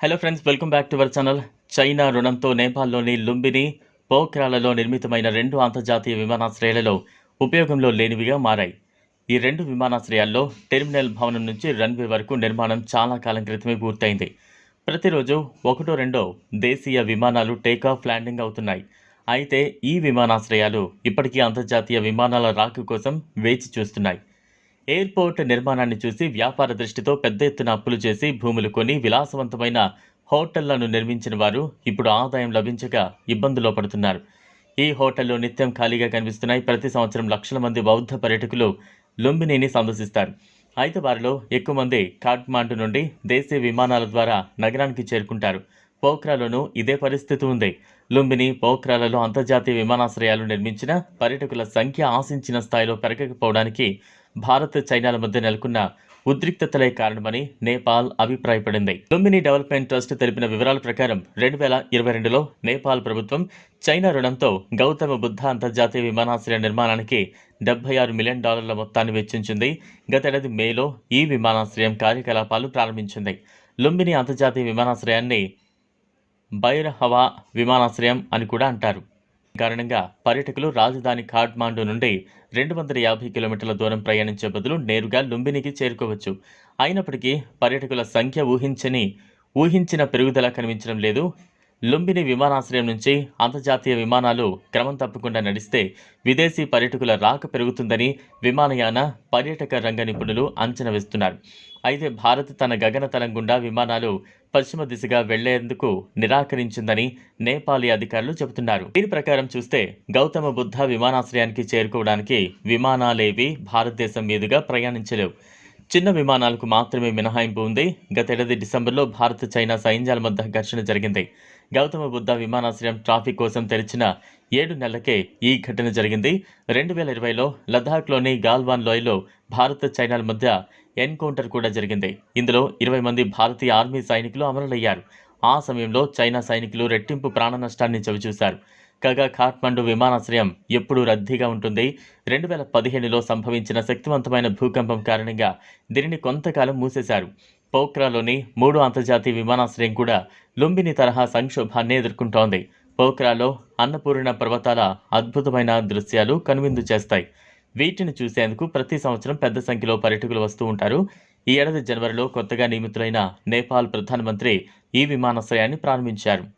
Hello friends welcome back to our channel China రుణంతో నేపాల్లోని లుంబిని పోఖ్రాలలో నిర్మితమైన రెండు అంతర్జాతీయ విమానాశ్రయాలలో ఉపయోగంలో లేనివిగా మారాయి. ఈ రెండు విమానాశ్రయాల్లో టెర్మినల్ భవనం నుంచి రన్వే వరకు నిర్మాణం చాలా కాలం క్రితమే పూర్తయింది. ప్రతిరోజు ఒకటో రెండో దేశీయ విమానాలు టేకాఫ్ ల్యాండింగ్ అవుతున్నాయి. అయితే ఈ విమానాశ్రయాలు ఇప్పటికీ అంతర్జాతీయ విమానాల రాక కోసం వేచి చూస్తున్నాయి. ఎయిర్పోర్ట్ నిర్మాణాన్ని చూసి వ్యాపార దృష్టితో పెద్ద ఎత్తున అప్పులు చేసి భూములు కొని విలాసవంతమైన హోటళ్ళను నిర్మించిన వారు ఇప్పుడు ఆదాయం లభించక ఇబ్బందుల్లో పడుతున్నారు. ఈ హోటళ్ళు నిత్యం ఖాళీగా కనిపిస్తున్నాయి ప్రతి సంవత్సరం లక్షల మంది బౌద్ధ పర్యటకులు లుంబినిని సందర్శిస్తారు. అయితే వారిలో ఎక్కువ మంది కాఠ్మాండు నుండి దేశీయ విమానాల ద్వారా నగరానికి చేరుకుంటారు. పోఖ్రాలోనూ ఇదే పరిస్థితి ఉంది. లుంబిని పోఖ్రాలలో అంతర్జాతీయ విమానాశ్రయాలు నిర్మించిన పర్యటకుల సంఖ్య ఆశించిన స్థాయిలో పెరగకపోవడానికి భారత్ చైనాల మధ్య నెలకొన్న ఉద్రిక్తతలే కారణమని నేపాల్ అభిప్రాయపడింది. లుంబిని డెవలప్మెంట్ ట్రస్ట్ తెలిపిన వివరాల ప్రకారం రెండు వేల ఇరవై రెండులో నేపాల్ ప్రభుత్వం చైనా రుణంతో గౌతమ బుద్ధ అంతర్జాతీయ విమానాశ్రయ నిర్మాణానికి డెబ్బై ఆరు మిలియన్ డాలర్ల మొత్తాన్ని వెచ్చించింది. గతేడాది మేలో ఈ విమానాశ్రయం కార్యకలాపాలు ప్రారంభించింది. లుంబిని అంతర్జాతీయ విమానాశ్రయాన్ని బైర్హవా విమానాశ్రయం అని కూడా అంటారు. కారణంగా పర్యటకులు రాజధాని ఖాట్మాండు నుండి రెండు వందల యాభై కిలోమీటర్ల దూరం ప్రయాణించే బదులు నేరుగా లుంబినికి చేరుకోవచ్చు. అయినప్పటికీ పర్యటకుల సంఖ్య ఊహించని ఊహించిన పెరుగుదల కనిపించడం లేదు. లుంబిని విమానాశ్రయం నుంచి అంతర్జాతీయ విమానాలు క్రమం తప్పకుండా నడిస్తే విదేశీ పర్యటకుల రాక పెరుగుతుందని విమానయాన పర్యాటక రంగ నిపుణులు అంచనా వేస్తున్నారు. అయితే భారత్ తన గగనతలం గుండా విమానాలు పశ్చిమ దిశగా వెళ్ళేందుకు నిరాకరించిందని నేపాలీ అధికారులు చెబుతున్నారు. దీని ప్రకారం చూస్తే గౌతమ బుద్ధ విమానాశ్రయానికి చేరుకోవడానికి విమానాలేవి భారతదేశం మీదుగా ప్రయాణించలేవు. చిన్న విమానాలకు మాత్రమే మినహాయింపు ఉంది. గతేడాది డిసెంబర్లో భారత్ చైనా సైన్యాల మధ్య ఘర్షణ జరిగింది. గౌతమ బుద్ధ విమానాశ్రయం ట్రాఫిక్ కోసం తెరిచిన ఏడు నెలలకే ఈ ఘటన జరిగింది. రెండు వేల ఇరవైలో లద్దాఖ్లోని గాల్వాన్ లోయలో భారత్ చైనాల మధ్య ఎన్కౌంటర్ కూడా జరిగింది. ఇందులో ఇరవై మంది భారతీయ ఆర్మీ సైనికులు అమరులయ్యారు. ఆ సమయంలో చైనా సైనికులు రెట్టింపు ప్రాణ నష్టాన్ని చవిచూశారు. కాగా ఖాట్మండు విమానాశ్రయం ఎప్పుడూ రద్దీగా ఉంటుంది. రెండు వేల పదిహేనులో సంభవించిన శక్తివంతమైన భూకంపం కారణంగా దీనిని కొంతకాలం మూసేశారు. పోఖ్రాలోని మూడో అంతర్జాతీయ విమానాశ్రయం కూడా లుంబిని తరహా సంక్షోభాన్ని ఎదుర్కొంటోంది. పోఖ్రాలో అన్నపూర్ణ పర్వతాల అద్భుతమైన దృశ్యాలు కనువిందు చేస్తాయి. వీటిని చూసేందుకు ప్రతి సంవత్సరం పెద్ద సంఖ్యలో పర్యటకులు వస్తూ ఉంటారు. ఈ ఏడాది జనవరిలో కొత్తగా నియమితులైన నేపాల్ ప్రధానమంత్రి ఈ విమానాశ్రయాన్ని ప్రారంభించారు.